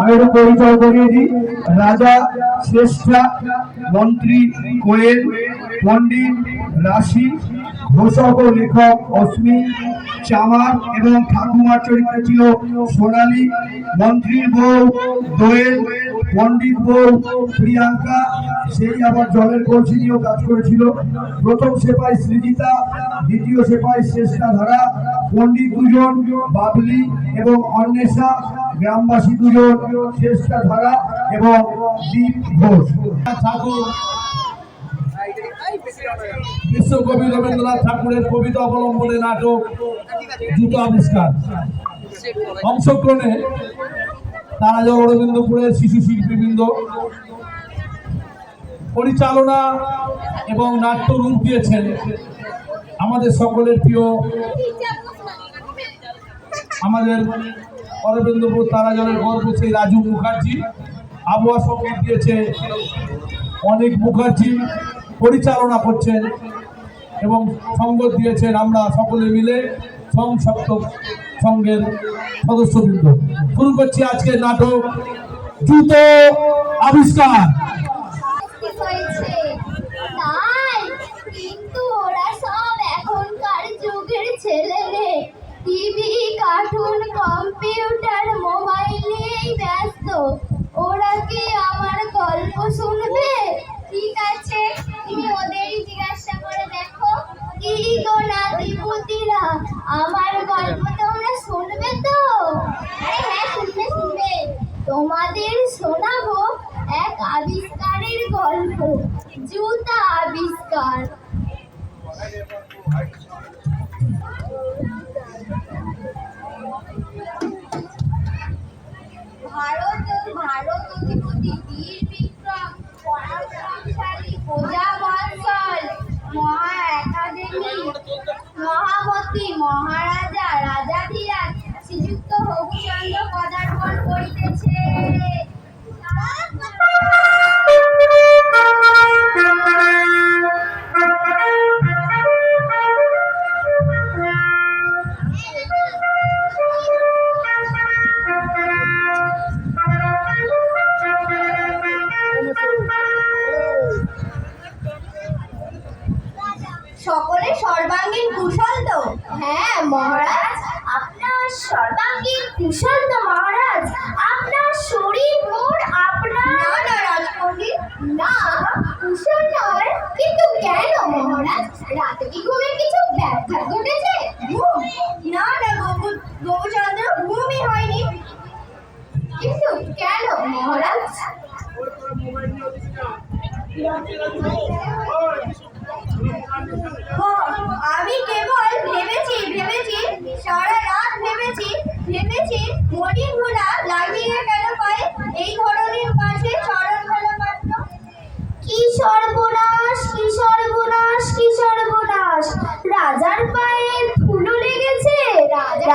আমি পরিচয় করিয়ে দিই। রাজা, শ্রেষ্ঠা, মন্ত্রী, কোয়েল, পণ্ডিত, রাশি, ঘোষক ও লেখক অশ্মি, চামার এবং ঠাকুমার চরিত্র ছিল সোনালী। মন্ত্রীর বউ দোয়েল। পণ্ডিত প্রিয়াঙ্কা, সেই আবার জলের কলসি নিয়েও কাজ করেছিল। প্রথম সেপাই সৃজিতা, দ্বিতীয় সেপাই শ্রেষ্ঠা ধারা, পণ্ডিত দুজন, বাবলি এবং অন্বেষা, গ্রামবাসী দুজন, শ্রেষ্ঠা ধারা এবং দীপ ঘোষ। ঠাকুর, বিশ্বকবি রবীন্দ্রনাথ ঠাকুরের কবিতা অবলম্বনে নাটক জুতো আবিষ্কার। অংশগ্রহণে যে অরবিন্দপুরের শিশু শিল্পীবৃন্দ, পরিচালনা এবং নাট্য রূপ দিয়েছেন আমাদের সকলের প্রিয়, আমাদের অরবিন্দপুর তারাজলের গর্ব সেই রাজু মুখার্জি। আবহাওয়া সংগীত দিয়েছে অনেক মুখার্জি, পরিচালনা করছেন এবং সঙ্গ দিয়েছেন আমরা সকলে মিলে সংসপ্ত সঙ্গের সদস্যবৃন্দ। শুরু করছি আজকের নাটক, জুতো আবিষ্কার। টিভি কার্টুন কম্পিউটার মোবাইলেই ব্যস্ত। ওরা কি আমার গল্প শুনবে? ঠিক আছে ওদেরই জিজ্ঞাসা করে দেখো। আমার গল্প তোমরা শুনবে তো আরে হ্যাঁ শুনবে শুনবে তোমাদের শোনাবো এক আবিষ্কারের গল্প জুতা আবিষ্কার।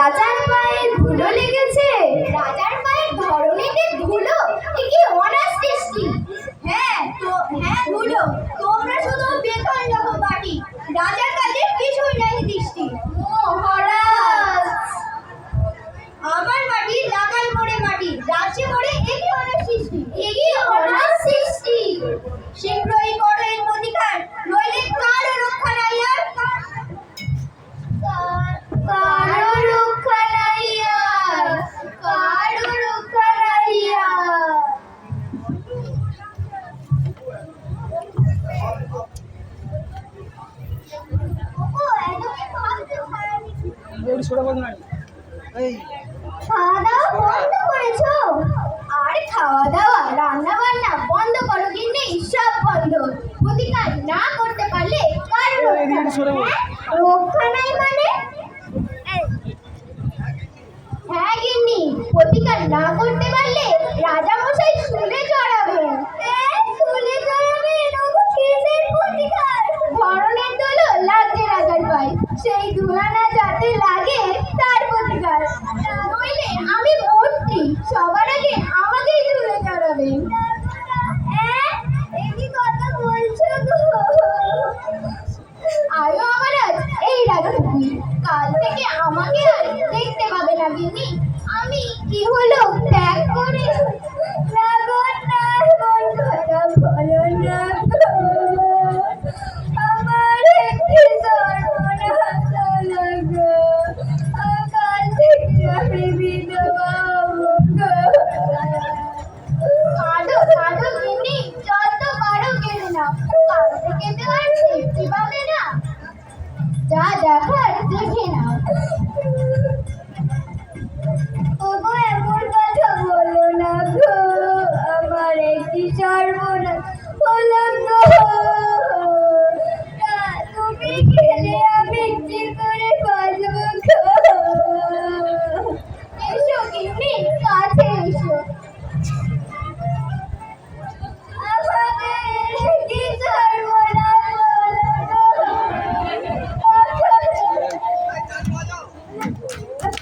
রাজার পায়ে ধুলো লেগেছে। রাজার পায়ের ধরনীতে ধুলো কি অনার সৃষ্টি হ্যাঁ তো হ্যাঁ ধুলো। তোমরা শুধু বেকার লোক বাটি। রাজার কাছে কিছুই নাই? খাওয়া দাওয়া বন্ধ করেছ? আর খাওয়া দাওয়া রান্না বান্না বন্ধ করো সব বন্ধ। প্রতিকার না করতে পারলে কার রক্ষা হ্যাঁ? নাই মানে? হ্যাঁ গিন্নি প্রতিকার না করতে পারলে রাজা মশাই শুলে চড়াবেন থেকে আমাকে আর দেখতে পাবে না গিন্নি আমি কি হলো ত্যাগ করে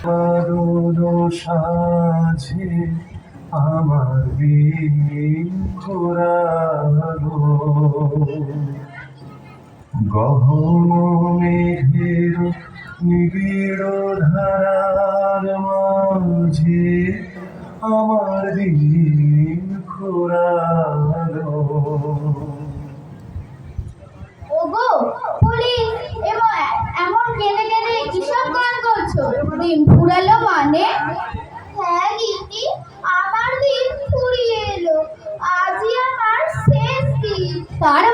করুণ সাঝে আমার ঘোরালো। গহন ताड़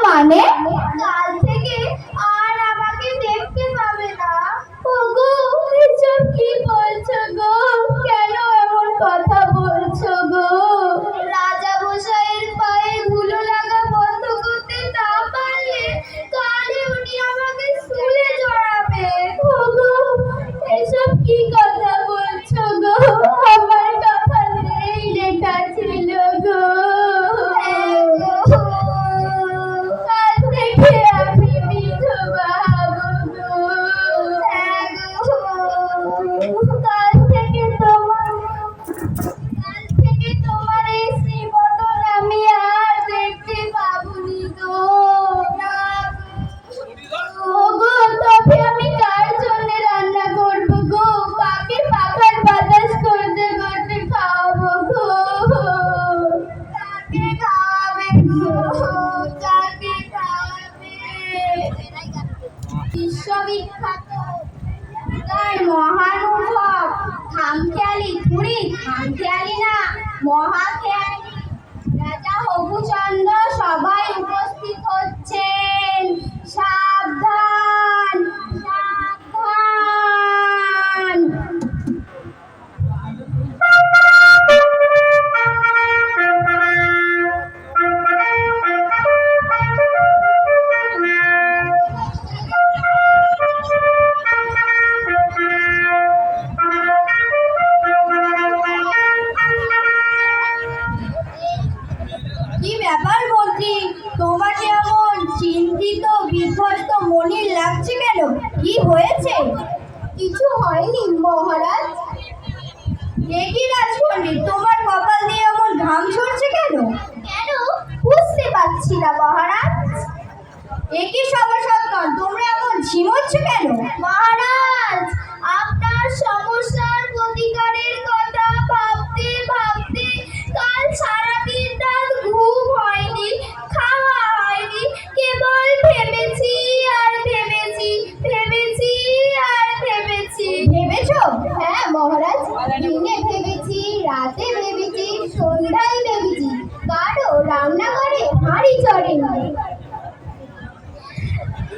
রান্নাঘরে হাঁড়ি চড়েনি।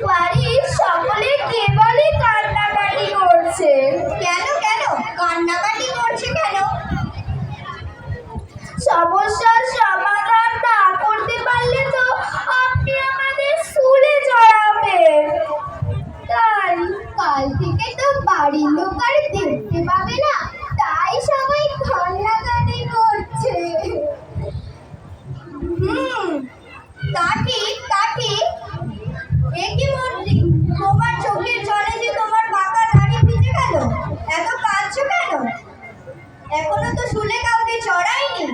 বাড়ির সকলে কে কান্নাকাটি করছে। কেন কেন? কান্নাকাটি করছে কেন? সমস্যার সমাধান না করতে পারলে তো আপনি আমাদের স্কুলে জড়াবেন তাই কাল থেকে তো বাড়ির লোক আর দেখতে পাবে না। তাই সবাই কান্না কাঠি কাঠি একই মন্ত্রী তোমার চোখের জলে যে তোমার পাকা দাড়ি ভিজে গেল, এত কাঁদছো কেন? এখনও তো শুলে কাউকে চড়াইনি।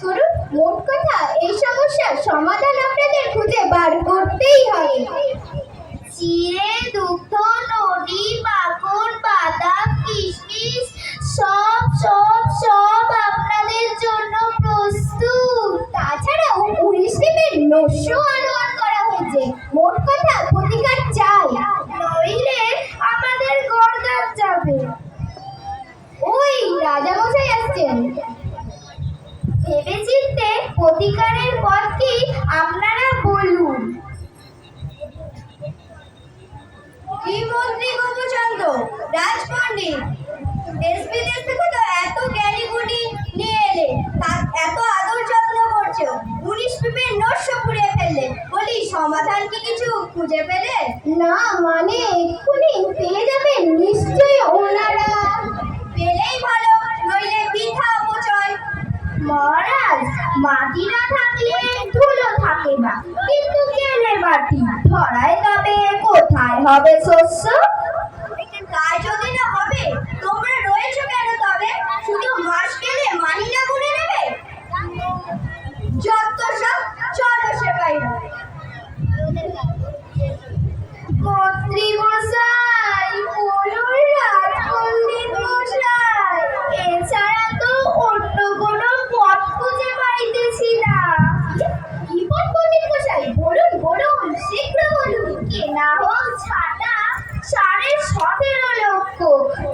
করুন মোট কথা এই সমস্যার সমাধান আপনাদের খুঁজে বার করতেই হবে। সমাধান কি কিছু? খুঁজে পেলে? না মানে এক্ষুনি পেয়ে যাবেন নিশ্চয়ই ওনারা। পেলেই ভালো, নইলে বৃথা অপচয়। মহারাজ, মাটি না থাকলে ধুলো থাকে না। কিন্তু কেনে মাটি, ধরায় তবে কোথায় হবে শস্য? তাই যদি না হবে, তোমরা রয়েছো কেন তবে? শুধু মাস গেলে মানি না গুনে নেবে? যত সব চলো সে বাইরে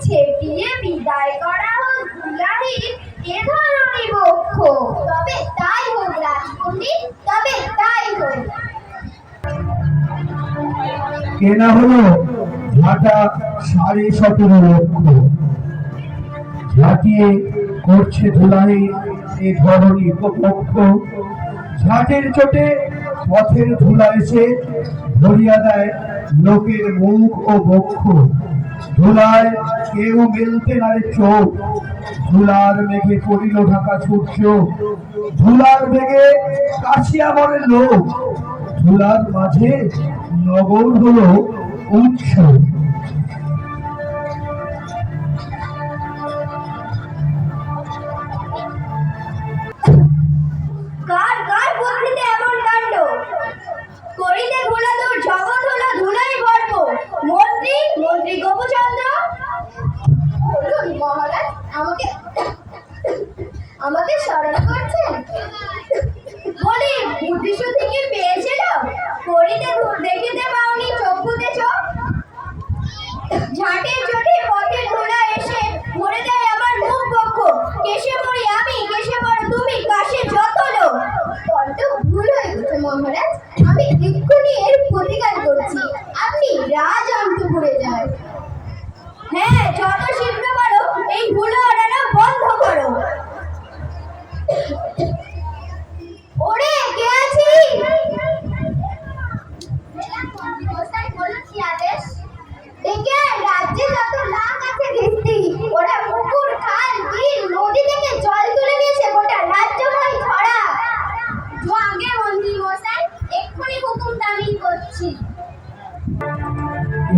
ছেটিয়ে বিদায় করা হোক গুলাহি এ ধরনের বক্ষ। তবে তাই হোক রাজপণ্ডিত তবে তাই হোক। কেনা হলো? ঝাঁটা সাড়ে সতেরো লক্ষ। ঝাঁটিয়ে করছে ধুলাই এ ধরনী পক্ষ ঝাঁটের চোটে পথের ধুলা এসে ধরিয়া দেয় লোকের মুখ ও বক্ষ। ধুলায় কেউ মেলতে নারে চোখ। ধুলার মেঘে পড়িল ঢাকা সূর্য। ধুলার বেগে কাশিয়া মরে লোক। ধুলার মাঝে নগর হলো উৎসব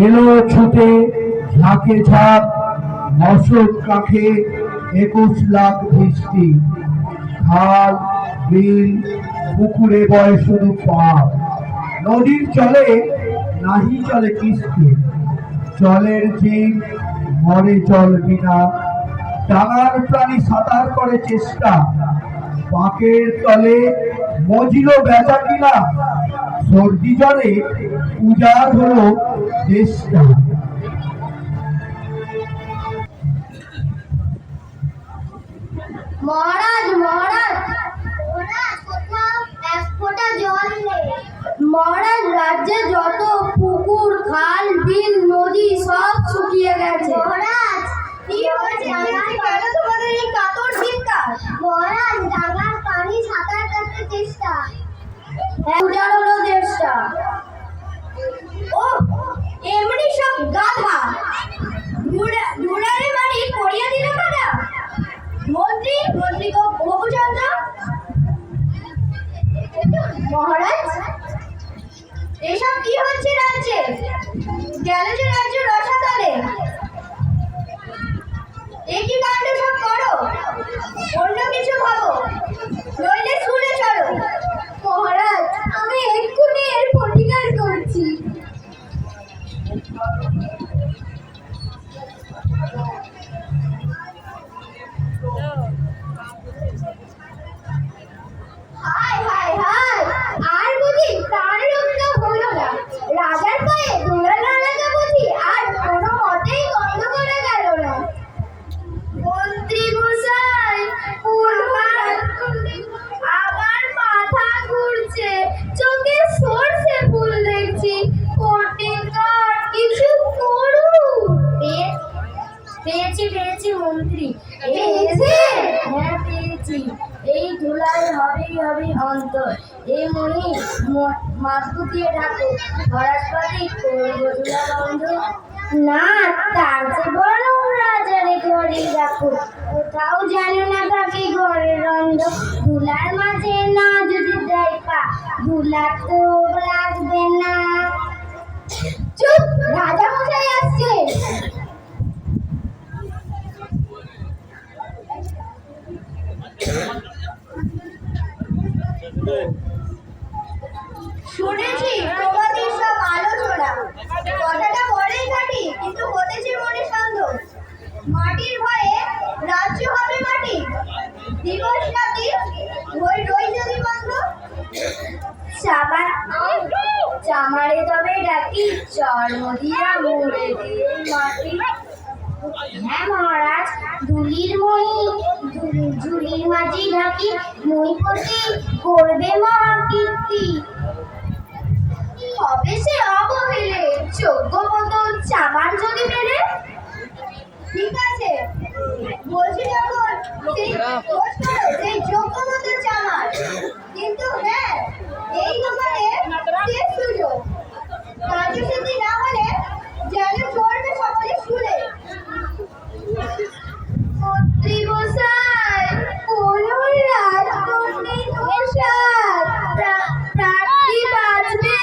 এলো ছুটে, ঝাঁকে ঝাঁক মশক কাখে একুশ লাখ বৃষ্টি খাল, বিল, পুকুরে বয় শুধু পাপ নদীর চলে, নাহি চলে কিস্তি। জলের জীব মরে জল বিনা। ডাঙার প্রাণী সাঁতার করে চেষ্টা। পাকের তলে মজিল বেচা কিনা। সর্দি জলে উজাড় হলো দেশটা মহারাজ মহারাজ। মহারাজ কোথাও এক ফোঁটা জল নেই মহারাজ রাজ্যে যত পুকুর খাল বিল নদী সব শুকিয়ে গেছে। মহারাজ কি হয়েছে? কেন তোমাদের এই কাতর চিৎকার মহারাজ ডাঙার পানি সাঁতার কাটতে চেষ্টা। উজাড় হলো দেশটা ও এমনি সব গাধা। ঘুরারে বাড়ি করিয়ে দিল কারা মন্ত্রী মন্ত্রী গোপচন্দ্র। মহারাজ, এসব কি হচ্ছে রাজ্যে? গেল যে রাজ্য রসাতলে একই কাণ্ড সব করো? অন্য কিছু ভাবো। হবেই হবে অন্তর। এই মনি মাথু দিয়ে ঢাকো খরাসপাতি করব বন্ধ। না, তার যে বরং রাজারে ঘরে রাখো, কোথাও জানো না থাকে ঘরের রন্ধ। ধুলার মাঝে না যদি দেয় পা ধুলা তো লাগবে না। চুপ, রাজা মশাই আসছে। শুনেছি তোমাদের সব আলোচনা। কথাটা বড়ই খাটি কিন্তু হতেছে মনে সন্দেহ। মাটির ভয়ে রাজ্য হবে মাটি। দিবস রাতি ওই রই যদি বন্ধ। চামার চামারে তবে ডাকি, চর্ম দিয়া মুড়ে দিয়ে মাটি। হ্যাঁ মহারাজ দুলির মই ঝুলির মাঝি ঢাকি মইপতি করবে মহাকীর্তি। হবে সে অবহেলে, যোগ্য মতো চামার যদি মেলে। ঠিক আছে, বলছি যখন, সেই যোগ্য মতো চামার কিন্তু হ্যাঁ এই দোকানে শেষ সুযোগ। কার্যসিদ্ধি না হলে, যেন চড়বে সকলে শুনে। প্রার্থী বাঁচবে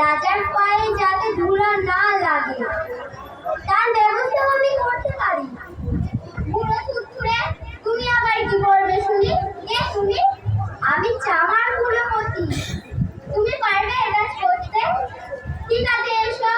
রাজার পায়ে যাতে ধুলা না লাগে। তার ব্যবস্থা আমি করতে পারি। বুড়ো সুত্রে তুমি আবার কি করবে শুনি? কে শুনি, আমি চামার কুলপতি তুমি পারবে এটা করতে? ঠিক আছে, এসো।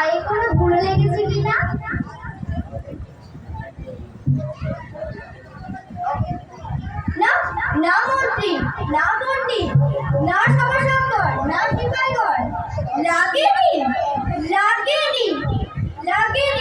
পায়ে কোনো বুড়ো লেগেছে কিনা? না না মন্ত্রী, না পণ্ডিত, না সভাশঙ্কর না সিপাইগর লাগেনি লাগেনি লাগেনি।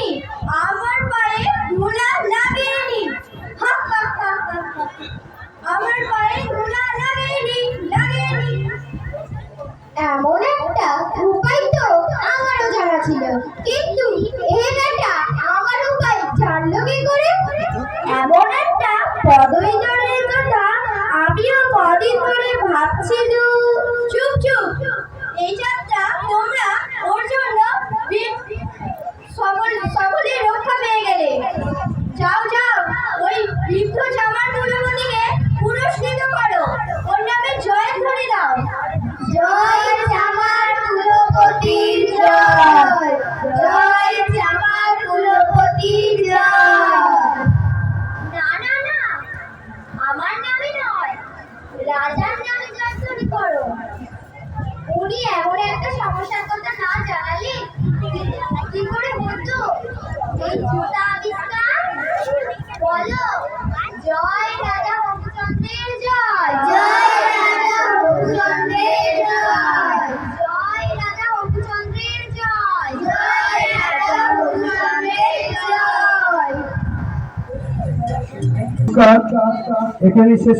এখানে শেষ